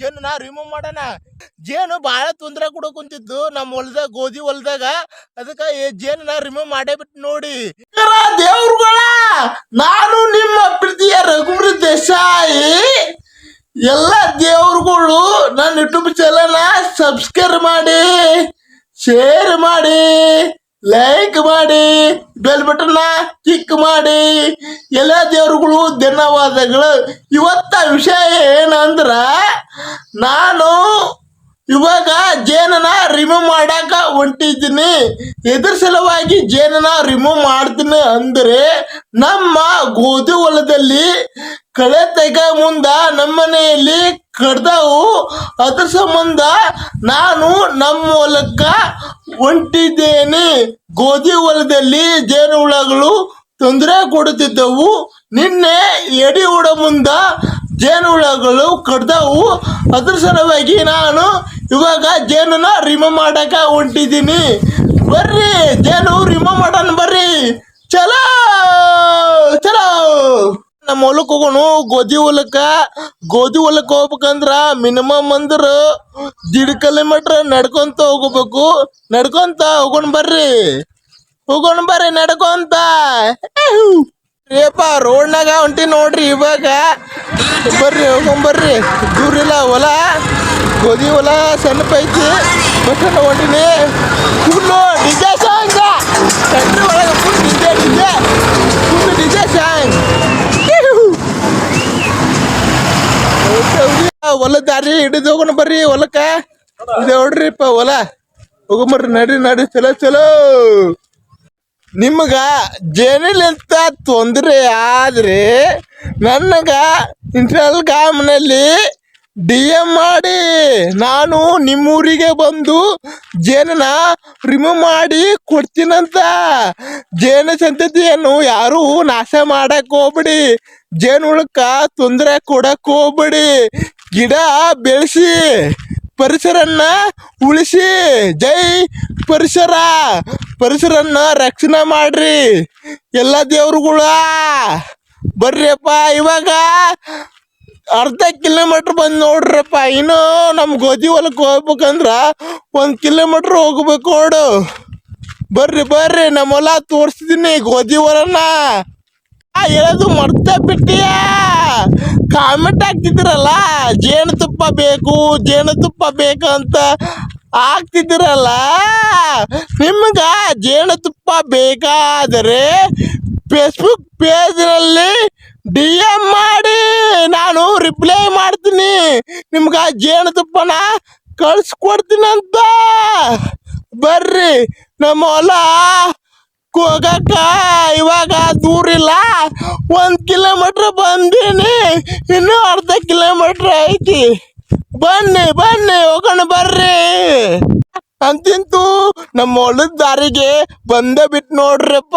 ಜೇನು ರಿಮೂವ್ ಮಾಡೋಣ. ಜೇನು ಬಹಳ ತೊಂದರೆ ಕೊಡೋ ಕುಂತಿದ್ದು ನಮ್ಮ ಹೊಲ್ದಾಗ, ಗೋಧಿ ಹೊಲ್ದಾಗ. ಅದಕ್ಕ ಜೇನು ನಾ ರಿಮೂವ್ ಮಾಡೇ ಬಿಟ್ಟು ನೋಡಿ. ದೇವ್ರುಗಳ, ನಾನು ನಿಮ್ಮ ಪ್ರೀತಿಯ ರಘುಮೃ ದೇಸಾಯಿ ಎಲ್ಲ ದೇವ್ರುಗಳು ನನ್ನ ಯೂಟ್ಯೂಬ್ ಚಾನಲ್ನ ಸಬ್ಸ್ಕ್ರೈಬ್ ಮಾಡಿ ಶೇರ್ ಮಾಡಿ. ಲೈಕ್ ಮಾಡಿ ಬೆಲ್ ಬಟನ್ನ ಕ್ಲಿಕ್ ಮಾಡಿ. ಎಲ್ಲ ದೇವರುಗಳು ಧನ್ಯವಾದಗಳು. ಇವತ್ತ ವಿಷಯ ಏನಂದ್ರ ನಾನು ಇವಾಗ ಜೇನನ ರಿಮೂವ್ ಮಾಡಾಕ ಹೊಂಟಿದ್ದೀನಿ. ಇದ್ರ ಸಲುವಾಗಿ ಜೇನನ ರಿಮೂವ್ ಮಾಡ್ತೀನಿ ಅಂದ್ರೆ ನಮ್ಮ ಗೋಧಿ ಹೊಲದಲ್ಲಿ ಕಳೆ ತೆಗ ಮುಂದ ನಮ್ಮನೆಯಲ್ಲಿ ಕಡ್ದವು. ಅದ್ರ ಸಂಬಂಧ ನಾನು ನಮ್ಮ ಹೊಲಕ್ಕ ಹೊಂಟಿದ್ದೇನೆ. ಗೋಧಿ ಹೊಲದಲ್ಲಿ ಜೇನು ಹುಳಗಳು ತೊಂದರೆ ಕೊಡುತ್ತಿದ್ದವು. ನಿನ್ನೆ ಎಡಿ ಹುಡ ಮುಂದ ಜೇನು ಹುಳಗಳು ಕಡ್ದವು. ಅದ್ರ ಸಲುವಾಗಿ ನಾನು ಇವಾಗ ಜೇನನ್ನ ರಿಮೂವ್ ಮಾಡಕ ಹೊಂಟಿದ್ದೀನಿ ಬರ್ರಿ, ಜೇನು ರಿಮೂವ್ ಮಾಡೋಣ ಬರ್ರಿ. ಚಲೋ ಚಲೋ. ನಮ್ಮ ಹೊಲಕ್ಕೆ ಹೋಗೋಣ ಗೋಧಿ ಹೊಲಕ್ಕ. ಗೋಧಿ ಹೊಲಕ್ಕೆ ಹೋಗ್ಬೇಕಂದ್ರ ಮಿನಿಮಮ್ ಅಂದ್ರ ದಿಡ್ ಕಿಲೋಮೀಟರ್ ನಡ್ಕೊಂತ ಹೋಗ್ಬೇಕು. ನಡ್ಕೊಂತ ಹೋಗೋಣ ಬರ್ರಿ. ಹೋಗೋಣ ಬರ್ರಿ, ನಡ್ಕೊಂತ. ರೇಪ ರೋಡ್ನಾಗ ಹೊಂಟಿ ನೋಡ್ರಿ ಇವಾಗ. ಬರ್ರಿ ಹೋಗೋಣ ಬರ್ರಿ. ದೂರ ಇಲ್ಲ, ಹೊಲ. ಗೋಧಿ ಹೊಲ ಸಣ್ಣಪ ಐತಿ ಬಸ್ ಹೊಂಟಿನಿ ಫುಲ್ಲು ಡಿಜೆ ಸಾಂಗ್. ಕಂಟ್ರಿ ಒಳಗೆ full DJ DJ. Full DJ song. ಹೊಲ ದಾರಿ ಹಿಡಿದು ಹೋಗೋಣ ಬರ್ರಿ ಹೊಲಕ್ಕ. ಇದು ನೋಡ್ರಿಪ್ಪ, ಹೊಲ. ಹೋಗಂಬರ್ರಿ ನಡ್ರಿ ನಡ್ರಿ. ಚಲೋ ಚಲೋ. ನಿಮ್ಗ ಜೇನಿಲಿಂತ ತೊಂದರೆ ಆದ್ರೆ ನನಗ ಇಂಟರ್ನಲ್ ಗಾಮನಲ್ಲಿ ಡಿ ಎಂ ಮಾಡಿ. ನಾನು ನಿಮ್ಮೂರಿಗೆ ಬಂದು ಜೇನನ್ನ ರಿಮೂವ್ ಮಾಡಿ ಕೊಡ್ತೀನಂತ. ಜೇನು ಸಂತತಿಯನ್ನು ಯಾರು ನಾಶ ಮಾಡಕ್ ಹೋಗ್ಬಿಡಿ. ಜೇನುಳಕ್ಕ ತೊಂದರೆ ಕೊಡಕ್ ಹೋಗ್ಬಿಡಿ. ಗಿಡ ಬೆಳೆಸಿ, ಪರಿಸರನ್ನ ಉಳಿಸಿ. ಜೈ ಪರಿಸರ. ಪರಿಸರನ್ನ ರಕ್ಷಣೆ ಮಾಡ್ರಿ. ಎಲ್ಲ ದೇವ್ರುಗಳ. ಬರ್ರಿಯಪ್ಪ, ಇವಾಗ ಅರ್ಧ ಕಿಲೋಮೀಟರ್ ಬಂದು ನೋಡ್ರಪ್ಪ. ಇನ್ನು ನಮ್ಮ ಗೋಧಿ ಹೊಲಕ್ಕೆ ಹೋಗ್ಬೇಕಂದ್ರ ಒಂದು ಕಿಲೋಮೀಟ್ರ್ ಹೋಗ್ಬೇಕು ನೋಡು. ಬರ್ರಿ ಬರ್ರಿ. ನಮ್ಮ ಹೊಲ ತೋರಿಸ್ತೀನಿ ಗೋಧಿ ಹೊಲನ. ಹೇಳೋದು ಮರ್ತ ಬಿಟ್ಟಿಯ. ಕಾಮೆಂಟ್ ಹಾಕ್ತಿದ್ರಲ್ಲ ಜೇನುತುಪ್ಪ ಬೇಕು ಜೇನುತುಪ್ಪ ಬೇಕು ಅಂತ. ಹಾಕ್ತಿದ್ದೀರಲ್ಲ? ನಿಮ್ಗ ಜೇನುತುಪ್ಪ ಬೇಕಾದರೆ ಫೇಸ್ಬುಕ್ ಪೇಜ್ನಲ್ಲಿ ಡಿ ಎಂ ಮಾಡಿ, ನಾನು ರಿಪ್ಲೈ ಮಾಡ್ತೀನಿ. ನಿಮ್ಗ ಜೇನುತುಪ್ಪನ ಕಳ್ಸ್ಕೊಡ್ತೀನಂತ ಬರ್ರಿ, ನಮ್ಮ ಹೊಲ ಹೋಗಕ್ಕ ಇವಾಗ ದೂರ ಇಲ್ಲ. ಕಿಲೋಮೀಟ್ರ್ ಕಿಲೋಮೀಟರ್ ಬಂದೀನಿ, ಇನ್ನೂ ಅರ್ಧ ಕಿಲೋಮೀಟರ್ ಐತಿ. ಬನ್ನಿ ಬನ್ನಿ, ಹೋಗೋಣ, ಬರ್ರಿ. ಅಂತಿಂತೂ ನಮ್ಮ ಹೊಲದ ದಾರಿಗೆ ಬಂದೇ ಬಿಟ್ಟು ನೋಡ್ರಪ್ಪ.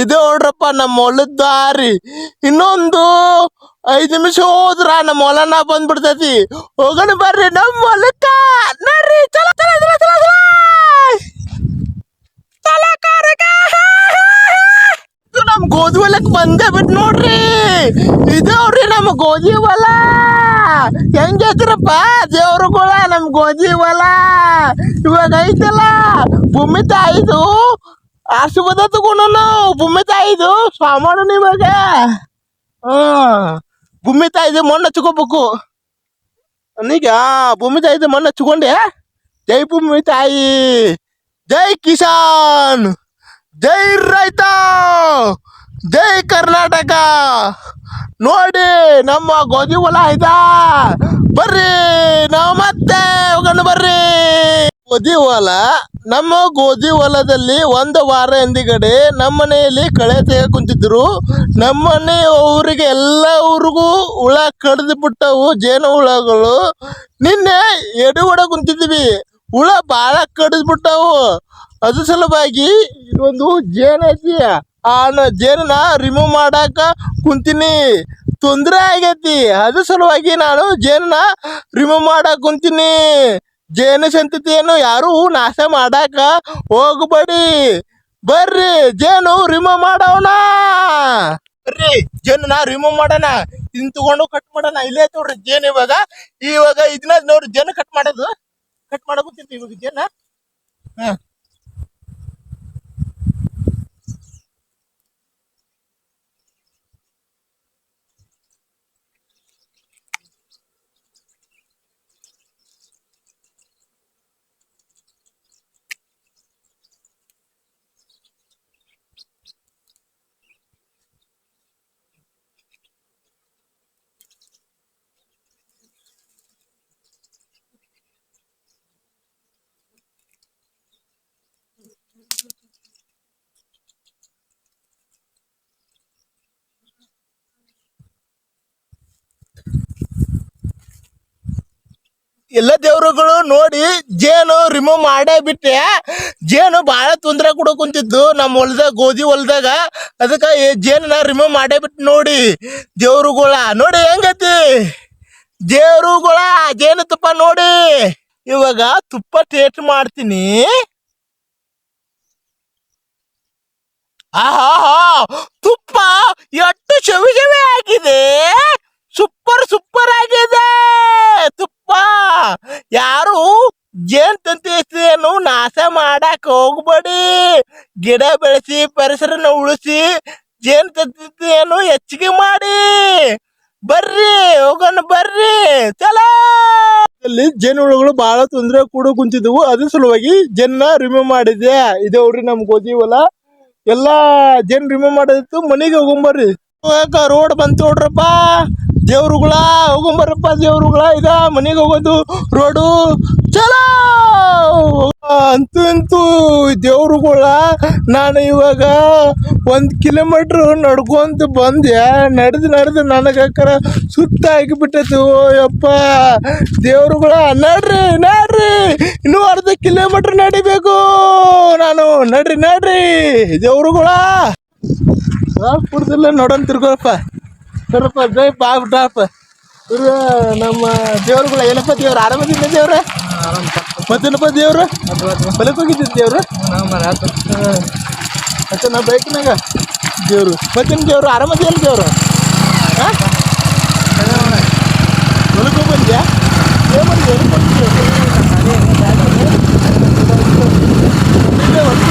ಇದು ನೋಡ್ರಪ್ಪ ನಮ್ಮ ಹೊಲದ ದಾರಿ. ಇನ್ನೊಂದು ಐದು ನಿಮಿಷ ಹೋದ್ರ ನಮ್ಮ ಹೊಲನ ಬಂದ್ಬಿಡ್ತೈತಿ. ಹೋಗೋಣ ಬರ್ರಿ ನಮ್ಮ ಹೊಲಕ್ಕ. ನೋಡ್ರಿ, ಚಲ ಚಲ ಚಲ ಚಲ ನಮ್ ಗೋಧಿ ಹೊಲಕ್ ಬಂದೇ ಬಿಟ್ ನೋಡ್ರಿ. ಇದು ನೋಡ್ರಿ ನಮ್ಮ ಗೋಧಿ ಹೊಲ. ಹೆಂಗೈತ್ರಪ್ಪ ದೇವ್ರುಗಳ ನಮ್ ಗೋಧಿ ಹೊಲ ಇವಾಗ ಐತಲ್ಲ ಭೂಮಿ ತಾಯಿದು ಆಶೀರ್ವಾದ ತಗೊಂಡು ಭೂಮಿ ತಾಯಿದು ಸಾಮಾನು ನಿವಾಗ ಹ್ಮ್ ಭೂಮಿ ತಾಯಿದು ಮಣ್ಣು ಹಚ್ಕೋಬೇಕು ನೀಗ ಭೂಮಿ ತಾಯಿದು ಮಣ್ಣು ಹಚ್ಕೊಂಡೆ ಜೈ ಭೂಮಿ ತಾಯಿ ಜೈ ಕಿಸಾನ್ ಜೈ ರೈತ ಜೈ ಕರ್ನಾಟಕ ನೋಡಿ, ನಮ್ಮ ಗೋಧಿ ಹೊಲ ಆಯ್ತಾ ಬರ್ರಿ, ನಾವು ಮತ್ತೆ ಹೋಗೋಣ ಬರ್ರಿ. ಗೋಧಿ ಹೊಲ, ನಮ್ಮ ಗೋಧಿ ಹೊಲದಲ್ಲಿ ಒಂದು ವಾರ ಹಿಂದಿಗಡೆ ನಮ್ಮ ಮನೆಯಲ್ಲಿ ಕಳೆ ತೆಗೆ ಕುಂತಿದ್ರು. ನಮ್ಮನೆ ಅವರಿಗೆ ಎಲ್ಲ ಊರಿಗೂ ಹುಳ ಕಡ್ದು ಬಿಟ್ಟವು, ಜೇನು ಹುಳಗಳು. ನಿನ್ನೆ ಎಡೆ ಕುಂತಿದ್ವಿ. ಹುಳ ಭಾಳ ಕಡ್ದು ಬಿಟ್ಟವು. ಅದು ಸಲುವಾಗಿ ಇದೊಂದು ಜೇನು ಆ ಜೇನನ್ನ ರಿಮೂವ್ ಮಾಡಾಕ ಕುಂತೀನಿ. ತೊಂದರೆ ಆಗೈತಿ. ಅದ್ರ ಸಲುವಾಗಿ ನಾನು ಜೇನನ್ನ ರಿಮೂವ್ ಮಾಡಾಕ ಕುಂತೀನಿ. ಜೇನು ಸಂತತಿಯನ್ನು ಯಾರು ನಾಶ ಮಾಡಾಕ ಹೋಗಬೇಡಿ. ಬರ್ರಿ, ಜೇನು ರಿಮೂವ್ ಮಾಡೋಣ ಬರ್ರಿ, ಜೇನನ್ನ ರಿಮೂವ್ ಮಾಡೋಣ. ಇದನ್ನ ತಗೊಂಡು ಕಟ್ ಮಾಡೋಣ. ಇಲ್ಲೇ ನೋಡ್ರಿ ಜೇನ್ ಇವಾಗ. ಇವಾಗ ಇದನ್ನ ನೋಡ್ರಿ ಜೇನು ಕಟ್ ಮಾಡೋದು. ಕಟ್ ಮಾಡಬೇಕು ಇವಾಗ ಜೇನ. ಹಾ. ಎಲ್ಲ ದೇವ್ರುಗಳು ನೋಡಿ ಜೇನು ರಿಮೂವ್ ಮಾಡೇ ಬಿಟ್ಟೆ ಜೇನು ಬಹಳ ತೊಂದರೆ ಕೊಡೋ ಕುಂತಿದ್ದು ನಮ್ಮ ಹೊಲ್ದಾಗ, ಗೋಧಿ ಹೊಲ್ದಾಗ. ಅದಕ್ಕೆ ಜೇನನ್ನ ರಿಮೂವ್ ಮಾಡೇ ಬಿಟ್ಟು ನೋಡಿ ದೇವ್ರುಗಳ. ನೋಡಿ ಹೆಂಗತಿ? ದೇವ್ರುಗಳ ಜೇನು ತುಪ್ಪ ನೋಡಿ. ಇವಾಗ ತುಪ್ಪ ಟೇಸ್ಟ್ ಮಾಡ್ತೀನಿ. ಆಹಾ, ತುಪ್ಪ ಎಷ್ಟು ಚವಿ ಚವಿ ಆಗಿದೆ. ಸೂಪರ್ ಸೂಪರ್ ಆಗಿದೆ ತುಪ್ಪ ಯಾರು ಜೇನ್ ತಂತಿಯನ್ನು ನಾಶ ಮಾಡಕ್ ಹೋಗ್ಬೇಡಿ. ಗಿಡ ಬೆಳೆಸಿ ಪರಿಸರನ ಉಳಿಸಿ ಜೇನ್ ತಂತಿಯನ್ನು ಹೆಚ್ಚಿಗೆ ಮಾಡಿ. ಬರ್ರಿ ಹೋಗೋಣ ಬರ್ರಿ ಚಲೋ! ಅಲ್ಲಿ ಜೇನುಹುಳುಗಳು ಬಹಳ ತೊಂದರೆ ಕೂಡ ಕುಂತಿದ್ವು. ಅದ್ರ ಸಲುವಾಗಿ ಜೇನ್ನ ರಿಮೂವ್ ಮಾಡಿದ್ದೆ ಇದೆ ಅವ್ರಿ ನಮ್ ಗೋಧಿ ಹೊಲ. ಎಲ್ಲಾ ಜೇನ್ ರಿಮೂವ್ ಮಾಡೋದಿತ್ತು ಮನೆಗೆ ಹೋಗೊಂಬರ್ರಿ ರೋಡ್ ಬಂತು ನೋಡ್ರಪ್ಪ. ದೇವ್ರುಗಳ ಹೋಗೊಂಬರ್ರಪ್ಪ ದೇವ್ರುಗಳ. ಇದ ಮನೆಗೆ ಹೋಗೋದು ರೋಡು ಚಲೋ! ಅಂತೂ ದೇವ್ರುಗಳ, ನಾನು ಇವಾಗ ಒಂದು ಕಿಲೋಮೀಟ್ರ್ ನಡ್ಕೊಂತ ಬಂದೆ. ನಡೆದು ನಡೆದು ನನಗಕ್ಕರ ಸುತ್ತ ಆಗಿಬಿಟ್ಟೈತಿ. ಓ ಯಪ್ಪ ದೇವ್ರುಗಳ, ನಡ್ರಿ ನಡ್ರಿ! ಇನ್ನೂ ಅರ್ಧ ಕಿಲೋಮೀಟ್ರ್ ನಡಿಬೇಕು. ನಾನು, ನಡ್ರಿ ನಡ್ರಿ, ದೇವ್ರುಗಳ! ಕುಡ್ದಿಲ್ಲ ನೋಡೋಣ ತಿರ್ಗೋಪ್ಪ. ಸರಪ್ಪ ಬೇಯಪ್ಪ ಆಗ್ಬಿಟ್ಟಪ್ಪ ಇವ್ರ ನಮ್ಮ ದೇವ್ರುಗಳ ಏನಪ್ಪ ದೇವ್ರು ಆರಾಮದಿಂದ ದೇವ್ರ? ಮತ್ತೇನಪ್ಪ ದೇವ್ರು? ಹೊಲಕ್ಕೆ ಹೋಗಿದ್ದ ದೇವ್ರು? ಮತ್ತೆ ನಾ ಬೈಕ್ನಾಗ. ದೇವ್ರು. ಮತ್ತೇನು ದೇವ್ರು ಆರಾಮದೇನು ದೇವ್ರು ಹಾಂ ಹೊಲಕ್ಕೆ ಹೋಗಿ ಬಂದ್ಯಾ ಏನ್ ಬಂದ್ಯಾ? ಎದಕ್ ಬಂದ್ಯಾ? ಇಲ್ಲೇ ಹೊಲ್ಕ್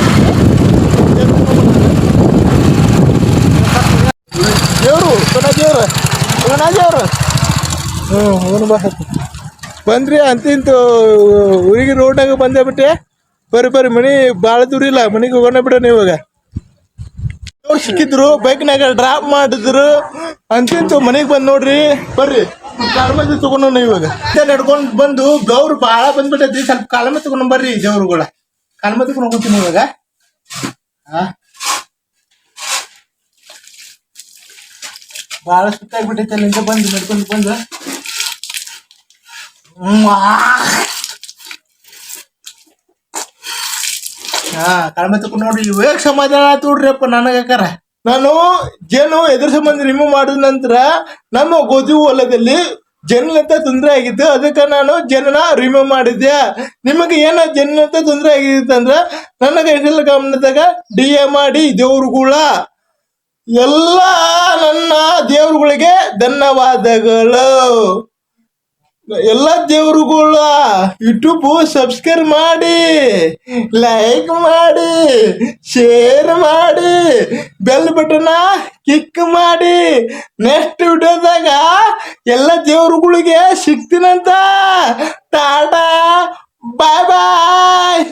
ದೇವ್ರು? ಕೊನ ದೇವ್ರು. ಕೊನ ದೇವ್ರು. ಹ್ಞೂ ಅವನು ಬಾ. ಬಂದ್ರಿ ಅಂತಿಂತ ಊರಿಗೆ ರೋಡ್ನಾಗ ಬಂದೆ ಬಿಟ್ಟೆ ಬರ್ರಿ ಬರ್ರಿ, ಮನಿ ಭಾಳ ದೂರ ಇಲ್ಲ, ಮನೆಗೆ ಹೋಗೋಣ ಬಿಡೋಣ ಇವಾಗ. ಸಿಕ್ಕಿದ್ರು ಬೈಕ್ನಾಗ ಡ್ರಾಪ್ ಮಾಡಿದ್ರು. ಅಂತಿಂತು ಮನೆಗೆ ಬಂದು ನೋಡ್ರಿ, ಬರ್ರಿ. ಕಾಲಮತಿ ತಗೊಂಡು ಇವಾಗ. ನಡ್ಕೊಂಡು ಬಂದು ಗೌರು ಭಾಳ ಬಂದ್ಬಿಟ್ಟೈತಿ, ಸ್ವಲ್ಪ ಕಾಲಮೆ ತಗೊಂಡು ಬರ್ರಿ ದೇವ್ರುಗಳ ಕಾಲಮತಿ ತಗೊಂಡು ಇವಾಗ. ಹಾಂ. ಭಾಳ ಸುತ್ತಾಗ್ಬಿಟ್ಟೈತೆ ಅಲ್ಲಿಂದ ಬಂದು, ನಡ್ಕೊಂಡು ಬಂದು. ಹಾ ನೋಡ್ರಿ ಇವಾಗ ಸಮಾಧಾನ ಆಯ್ತು ನೋಡ್ರಿಪ್ಪ ನನಗಾಕಾರ ನಾನು ಜೇನು ಎದುರು ಸಂಬಂಧ ರಿಮೂವ್ ಮಾಡಿದ ನಂತರ ನಮ್ಮ ಗೋಧಿ ಹೊಲದಲ್ಲಿ ಜನಲಂತ ತೊಂದರೆ ಆಗಿತ್ತು. ಅದಕ್ಕೆ ನಾನು ಜನನ ರಿಮೂವ್ ಮಾಡಿದ್ದೆ. ನಿಮಗೆ ಏನೋ ಜನಲಂತ ತೊಂದರೆ ಆಗಿತ್ತು ಅಂದ್ರೆ ನನಗೆ ಗಮನದಾಗ ಡಿ ಎ ಮಾಡಿ ದೇವ್ರುಗಳ, ಎಲ್ಲ ನನ್ನ ದೇವರುಗಳಿಗೆ ಧನ್ಯವಾದಗಳು. ಎಲ್ಲ ದೇವರುಗಳ ಯೂಟ್ಯೂಬ್ ಸಬ್ಸ್ಕ್ರೈಬ್ ಮಾಡಿ ಲೈಕ್ ಮಾಡಿ ಶೇರ್ ಮಾಡಿ ಬೆಲ್ ಬಟನ್ ಕ್ಲಿಕ್ ಮಾಡಿ. ನೆಕ್ಸ್ಟ್ ವಿಡಿಯೋದಾಗ ಎಲ್ಲ ದೇವರುಗಳಿಗೆ ಸಿಗ್ತೀನಂತ. ಟಾಟಾ ಬಾಯ್ ಬಾಯ್